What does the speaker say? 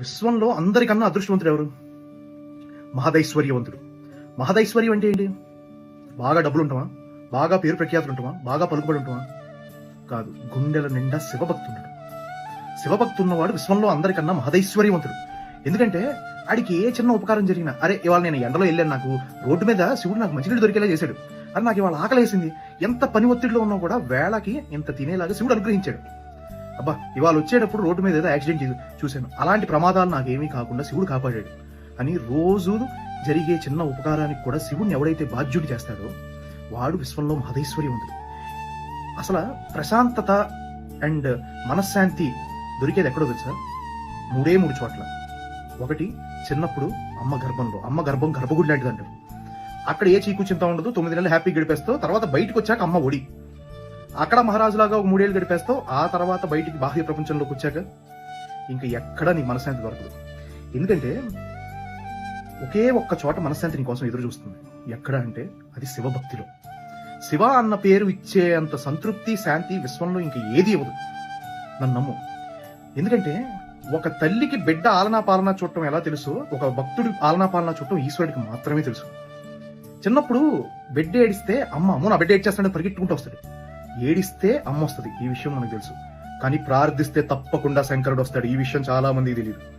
విశ్వంలో అందరికన్నా అదృష్టవంతుడు ఎవరు? మహదైశ్వర్యవంతుడు. మహదైశ్వర్యం అంటే ఏంటి? బాగా డబ్బులు ఉంటామా బాగా పేరు ప్రఖ్యాతులు ఉంటామా బాగా పలుకుబడి ఉంటామా కాదు గుండెల నిండా శివభక్తుండడు శివభక్తి ఉన్నవాడు విశ్వంలో అందరికన్నా మహదైశ్వర్యవంతుడు. ఎందుకంటే ఆడికి ఏ చిన్న ఉపకారం జరిగినా అరే ఇవాళ నేను ఎండలో వెళ్ళాను నాకు రోడ్డు మీద శివుడు నాకు మంచినీళ్ళు దొరికేలా చేశాడు. అని నాకు ఇవాళ ఆకలేసింది. ఎంత పని ఒత్తిడిలో ఉన్నా కూడా వేళకి ఇంత తినేలాగా శివుడు అనుగ్రహించాడు. అబ్బా ఇవాళ వచ్చేటప్పుడు రోడ్డు మీద ఏదో యాక్సిడెంట్ చూశాను. అలాంటి ప్రమాదాలు నాకేమీ కాకుండా శివుడు కాపాడాడు. అని రోజు జరిగే చిన్న ఉపకారానికి కూడా శివుడిని ఎవడైతే బాధ్యుడు చేస్తాడో వాడు విశ్వంలో మహదైశ్వర్యవంతుడు అసలు ప్రశాంతత అండ్ మనశ్శాంతి దొరికేది ఎక్కడో తెలుసా? మూడే మూడు చోట్ల. ఒకటి చిన్నప్పుడు అమ్మ గర్భంలో అమ్మ గర్భం గర్భగుడి లాంటిది అంటారు అక్కడ ఏ చీకు చింత ఉండదు తొమ్మిది నెలలు హ్యాపీ గడిపేస్తావు తర్వాత బయటకు వచ్చాక అమ్మ ఒడి. అక్కడ మహారాజులాగా ఒక మూడేళ్ళు గడిపేస్తావు ఆ తర్వాత బయటికి బాహ్య ప్రపంచంలోకి వచ్చాక ఇంకా ఎక్కడ నీ మనశ్శాంతి దొరకదు. ఎందుకంటే ఒకే ఒక్క చోట మనశ్శాంతి నీ కోసం ఎదురు చూస్తుంది. ఎక్కడ అంటే అది శివభక్తిలో. శివ అన్న పేరు ఇచ్చే అంత సంతృప్తి శాంతి విశ్వంలో ఇంక ఏది ఇవ్వదు. నన్ను నమ్ము. ఎందుకంటే ఒక తల్లికి బిడ్డ ఆలనా పాలనా చూడటం ఎలా తెలుసు? ఒక భక్తుడి ఆలనా పాలనా చూడటం ఈశ్వరుడికి మాత్రమే తెలుసు. చిన్నప్పుడు బిడ్డ ఏడిస్తే అమ్మ అమ్మ నా బిడ్డ ఏడ్చేస్తాడని పరిగెట్టుకుంటూ వస్తాడు. ఏడిస్తే అమ్మొస్తుంది. ఈ విషయం మనకు తెలుసు. కానీ ప్రార్థిస్తే తప్పకుండా శంకరుడు వస్తాడు. ఈ విషయం చాలా మంది తెలియదు